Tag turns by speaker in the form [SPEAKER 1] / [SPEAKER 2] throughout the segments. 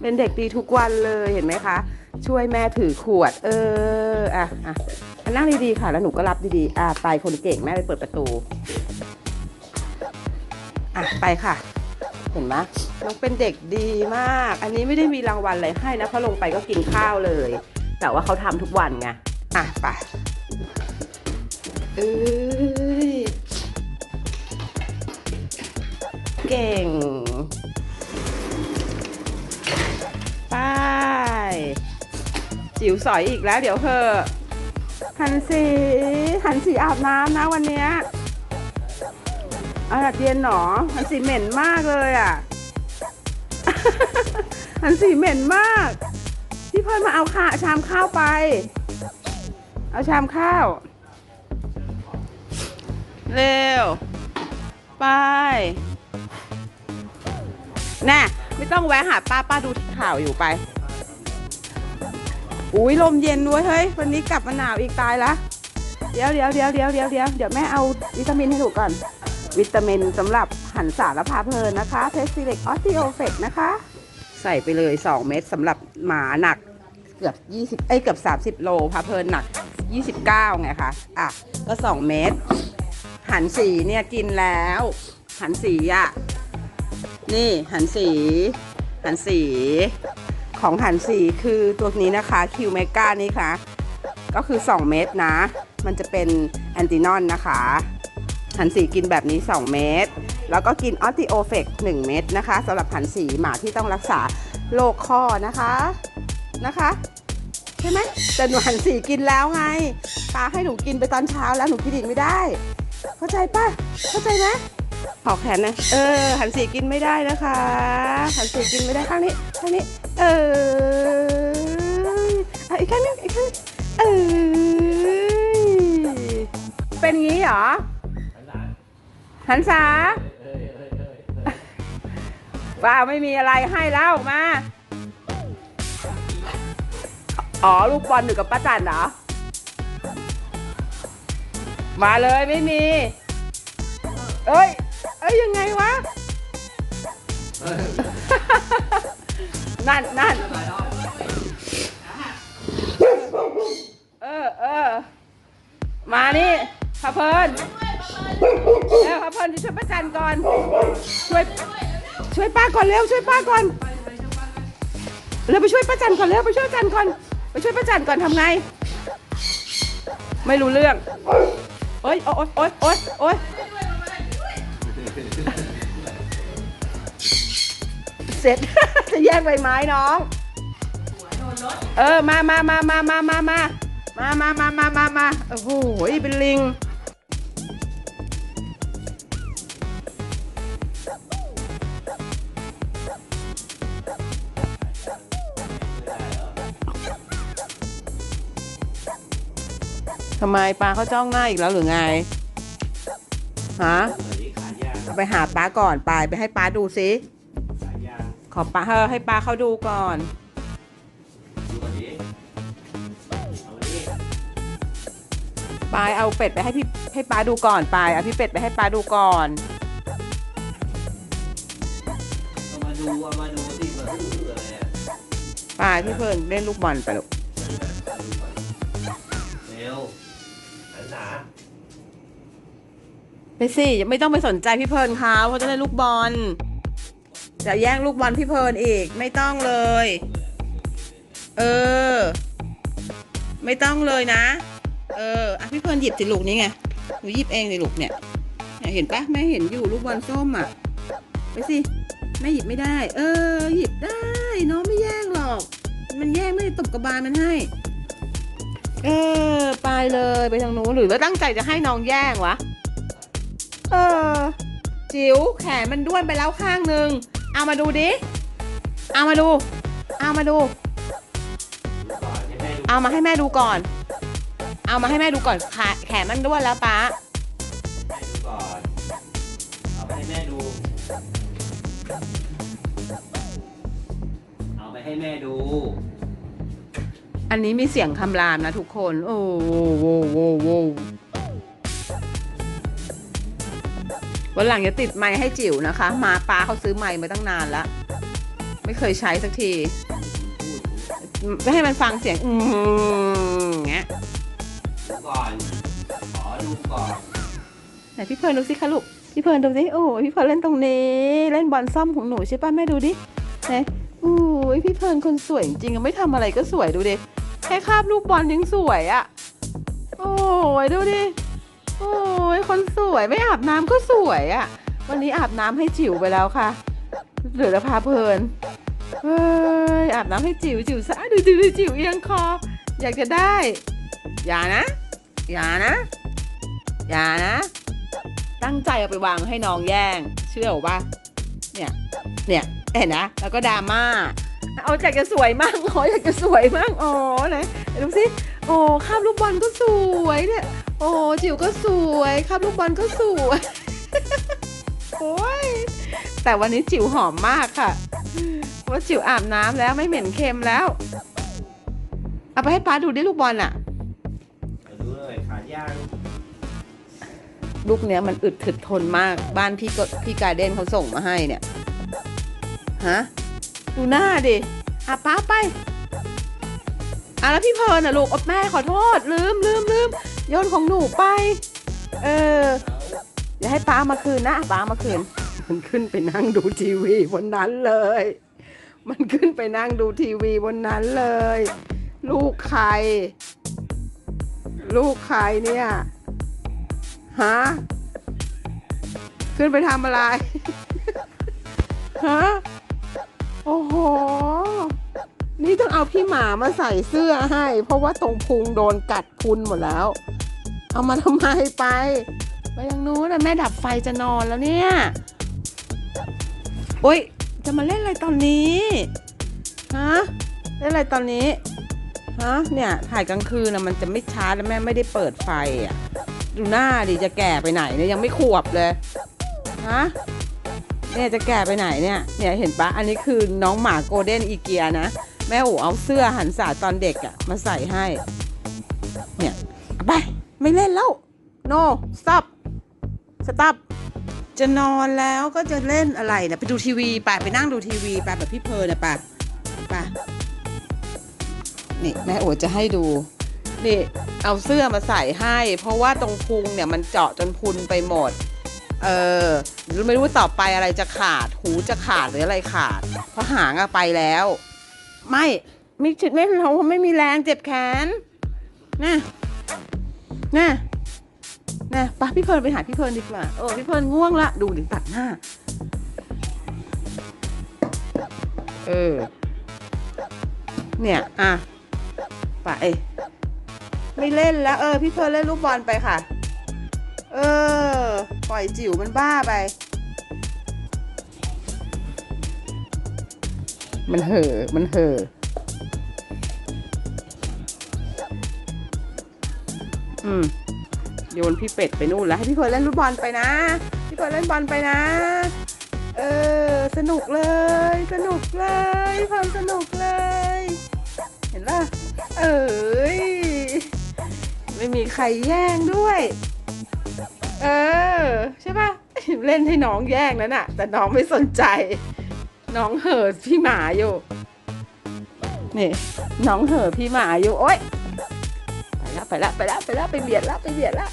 [SPEAKER 1] เป็นเด็กดีทุกวันเลยเห็นไหมคะ ช่วยแม่ถือขวด เอออะอะนั่งดีๆค่ะ แล้วหนูก็รับดีๆ อะไปคนเก่งแม่ไปเปิดประตู อะไปค่ะ เห็นไหมน้องเป็นเด็กดีมาก อันนี้ไม่ได้มีรางวัลอะไรให้นะเพราะลงไปก็กินข้าวเลย แต่ว่าเขาทำทุกวันไงอะไปเอ้ยเก่ง จิ๋วสอยอีกแล้วเดี๋ยวเธอะหันสีหันสีอาบน้ำนะวันเนี้ยอากาศเย็นหนอหันสีเหม็นมากเลยอะ หันสีเหม็นมาก พี่เพิ่นมาเอาข้าชามข้าวไป เอาชามข้าว เร็ว ไปน่ะไม่ต้องแวะหาป้าป้าดูข่าวอยู่ไป อุ้ยลมเย็นด้วยเฮ้ย วันนี้กลับมาหนาวอีกตายละ เดี๋ยวเดี๋ยวเดี๋ยวเดี๋ยวเดี๋ยวเดี๋ยวเดี๋ยวแม่เอาวิตามินให้ถูกก่อน วิตามินสำหรับหันสารพาเพลินนะคะเทสซิเล็กออสติโอเฟกนะคะ ใส่ไปเลย 2 เม็ดสำหรับหมาหนักเกือบ 20เอ้ยเกือบ 30 โลพาเพลินหนัก 29 ไงคะอะ ก็ 2 เม็ดหันสีเนี่ยกินแล้ว หันสีอะ นี่หันสี หันสี ของหันสีคือตัวนี้นะคะคิวเมกานี่ค่ะ ก็คือ 2 เม็ดนะ มันจะเป็นแอนตินอนนะคะ หันสีกินแบบนี้ 2 เม็ดแล้วก็กินออติโอเฟก1เม็ดนะคะสำหรับหันสีหมาที่ต้องรักษาโรคข้อนะคะนะคะใช่ไหมแต่หนูหันสีกินแล้วไงตาให้หนูกินไปตอนเช้าแล้วหนูกินอีกไม่ได้ เข้าใจป่ะเข้าใจไหม ขอแขนนะ เออ หันสีกินไม่ได้นะคะ หันสีกินไม่ได้ข้างนี้ ข้างนี้ เอออะอีกข้างนึงอีกข้างนึงเออเป็นงี้เหรอ หันษาว้าไม่มีอะไรให้แล้วมา อ๋อ ลูกบอลอยู่กับป้าจันเหรอ มาเลยไม่มี เอ้ย เอ้ยยังไงวะ นั่นนั่นเออเออมานี่พะเพลินเร็วพะเพลินจะช่วยป้าจันก่อน ช่วย ช่วยป้าก่อนเร็ว ช่วยป้าก่อน เร็วไปช่วยป้าจันก่อนเร็วไปช่วยป้าจันก่อน ไปช่วยป้าจันก่อนทำไง ไม่รู้เรื่อง โอ๊ยโอ๊ยโอ๊ยโอ๊ยโอ๊ย ร็จ จะแย่งใบไม้น้อง เออ มามามามามามามามามามามามามาโอ้โหเป็นลิง ทำไมปลาเขาจ้องหน้าอีกแล้วหรือไง ฮะเอาไปหาป้าก่อนไปไปให้ป้าดูซิ อป้าเออให้ป้าเขาดูก่อนปายเอาเป็ดไปให้พี่ให้ป้าดูก่อนปายเอาพี่เป็ดไปให้ป้าดูก่อน
[SPEAKER 2] เอามาดูเอามาดูสิมาดูอะไรอะ
[SPEAKER 1] ปายพี่เพิ่นเล่นลูกบอลไปลูก
[SPEAKER 2] เร็วหันหนา
[SPEAKER 1] ไปสิยังไม่ต้องไปสนใจพี่เพิ่นเขาเขาจะเล่นลูกบอล จะแย่งลูกบอลพี่เพินอีก ไม่ต้องเลย เออ ไม่ต้องเลยนะ เอออะพี่เพินหยิบสิลูกนี้ไงหนูหยิบเองเลยลูกเนี่ยเนี่ยเห็นปะแม่เห็นอยู่ลูกบอลส้มอะไปสิแม่หยิบไม่ได้ เออ หยิบได้น้องไม่แย่งหรอก มันแย่งไม่ได้ตบกระบาลมันให้ เออไปเลยไปทางนู้นหรือว่าตั้งใจจะให้น้องแย่งวะ เออ จิ๋วแขนมันด้วนไปแล้วข้างหนึ่ง เอามาดูดิ เอามาดู เอามาดู
[SPEAKER 2] ก่อนให้แม่ดู
[SPEAKER 1] เอามาให้แม่ดูก่อน เอามาให้แม่ดูก่อนขาแขนมันด้วนแล้วป้า
[SPEAKER 2] แม่ดูก่อนเอาไปให้แม่ดู เอาไปให้แม่ดู
[SPEAKER 1] อันนี้มีเสียงคำรามนะทุกคน โอ้โหโว้โว้โว้ วันหลังจะติดไม้ให้จิ๋วนะคะ มาป้าเขาซื้อไม้มาตั้งนานแล้ว ไม่เคยใช้สักที
[SPEAKER 2] พูด
[SPEAKER 1] ไม่ให้มันฟังเสียง อืมเงี้ย
[SPEAKER 2] ก่อนขอดูก่อน
[SPEAKER 1] ไหนพี่เพลินดูสิคะลูกพี่เพลินดูสิโอ้พี่เพลินเล่นตรงนี้ เล่นบอลซ่อมของหนูใช่ป่ะแม่ดูดิไหนโอ้ยพี่เพลินคนสวยจริงๆอะไม่ทำอะไรก็สวยดูดิแค่คาบลูกบอลยังสวยอะโอ้ยดูดิ โอ้ยคนสวยไม่อาบน้ำก็สวยอะวันนี้อาบน้ำให้จิ๋วไปแล้วค่ะ เหลือแต่พาเพลินเฮ้ยอาบน้ำให้จิ๋วจิ๋วซะดูดูดูจิ๋วเอียงคอ อยากจะได้ อย่านะ อย่านะ อย่านะ ตั้งใจเอาไปวางให้น้องแย่ง เชื่อป่ะเนี่ยเนี่ยเห็นนะ แล้วก็ดราม่าเอาอยากจะสวยมั่งอ๋ออยากจะสวยมั่งอ๋อไหนดูสิโอ้คาบลูกบอลก็สวยเนี่ย โอ้จิ๋วก็สวยคาบลูกบอลก็สวยโอ้ยแต่วันนี้จิ๋วหอมมากค่ะเพราจิ๋วอาบน้ำแล้วไม่เหม็นเค็มแล้ว เอาไปให้ป้าดูดิลูกบอลอะ
[SPEAKER 2] ดูเลยขาดย่าง
[SPEAKER 1] ลูกเนี้ยมันอึดถึดทนมากบ้านพี่ก็พี่การเด้นเขาส่งมาให้เนี่ยฮะดูหน้าดิอะป้าไปอะแล้วพี่เพลิร์นอะลูกอบแม่ขอโทษลืมลืมลืม โยนของหนูไป เออ อย่าให้ป้ามาคืนนะป้ามาคืน มันขึ้นไปนั่งดูทีวีบนนั้นเลย มันขึ้นไปนั่งดูทีวีบนนั้นเลย ลูกใคร ลูกใครเนี่ย ฮะ ขึ้นไปทำอะไร ฮะ โอ้โห นี่ต้องเอาพี่หมามาใส่เสื้อให้ เพราะว่าตรงพุงโดนกัดพุนหมดแล้ว เอามาทำไมไป ไปทางนู้นนะแม่ดับไฟจะนอนแล้วเนี่ย โอ๊ย จะมาเล่นอะไรตอนนี้ ฮะ เล่นอะไรตอนนี้ ฮะ เนี่ยถ่ายกลางคืนนะมันจะไม่ชาร์จแล้วแม่ไม่ได้เปิดไฟอะ ดูหน้าดิจะแก่ไปไหนเนี่ยยังไม่ขวบเลย ฮะ เนี่ยจะแก่ไปไหนเนี่ย เนี่ยเห็นปะอันนี้คือน้องหมาโกลเด้นอีเกียนะ แม่โอ๋เอาเสื้อหันษาตอนเด็กอะมาใส่ให้ เนี่ยเอาไป ไม่เล่นแล้ว no stop stop จะนอนแล้วก็จะเล่นอะไรนะไปดูทีวีไปไปนั่งดูทีวีไปแบบพี่เพลนะไปไปนี่แม่โอ๋จะให้ดูนี่เอาเสื้อมาใส่ให้ เพราะว่าตรงพุงเนี่ยมันเจาะจนพุนไปหมด เออไม่รู้ต่อไปอะไรจะขาด หูจะขาดหรืออะไรขาด เพราะหางอะไปแล้ว ไม่ไม่ชุดไม่เราไม่มีแรงเจ็บแขนนะ น่ะนะปะพี่เพลินไปหาพี่เพลินดีกว่าเออพี่เพลินง่วงละดูดิตัดหน้า เออ เนี่ย อะไปไม่เล่นแล้ว เออ พี่เพลิร์นเล่นลูกบอลไปค่ะ เออ ปล่อยจิ๋วมันบ้าไป มันเห่อมันเห่อ อืมโยนพี่เป็ดไปนู่นแล้วให้พี่เพลิร์นเล่นลูกบอลไปนะ พี่เพลิร์นเล่นบอลไปนะ เออ สนุกเลย สนุกเลยพี่เพลิร์นสนุกเลย เห็นป่ะ เอ้ย ไม่มีใครแย่งด้วย เออ ใช่ป่ะ เล่นให้น้องแย่งแล้วน่ะ แต่น้องไม่สนใจ น้องเห่อพี่หมาอยู่ นี่ น้องเห่อพี่หมาอยู่ โอ๊ย ไปละไปละไปละไปละไปเบียดละไปเบียดละ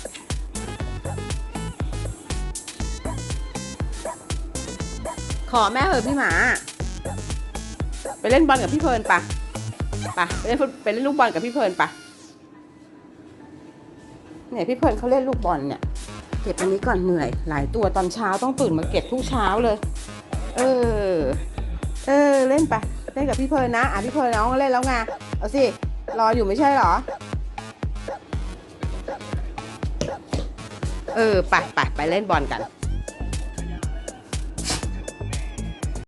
[SPEAKER 1] ขอแม่เหอพี่หมา ไปเล่นบอลกับพี่เพลินปะปะไปเล่นไปเล่นลูกบอลกับพี่เพลินปะเนี่ยพี่เพลินเขาเล่นลูกบอลเนี่ยเก็บอันนี้ก่อนเหนื่อย หลายตัวตอนเช้าต้องตื่นมาเก็บทุกเช้าเลย เออ เออเล่นไปเล่นกับพี่เพลินนะอะพี่เพลินน้องเล่นแล้วไงเอาสิรออยู่ไม่ใช่หรอ เออไปไปไปเล่นบอลกัน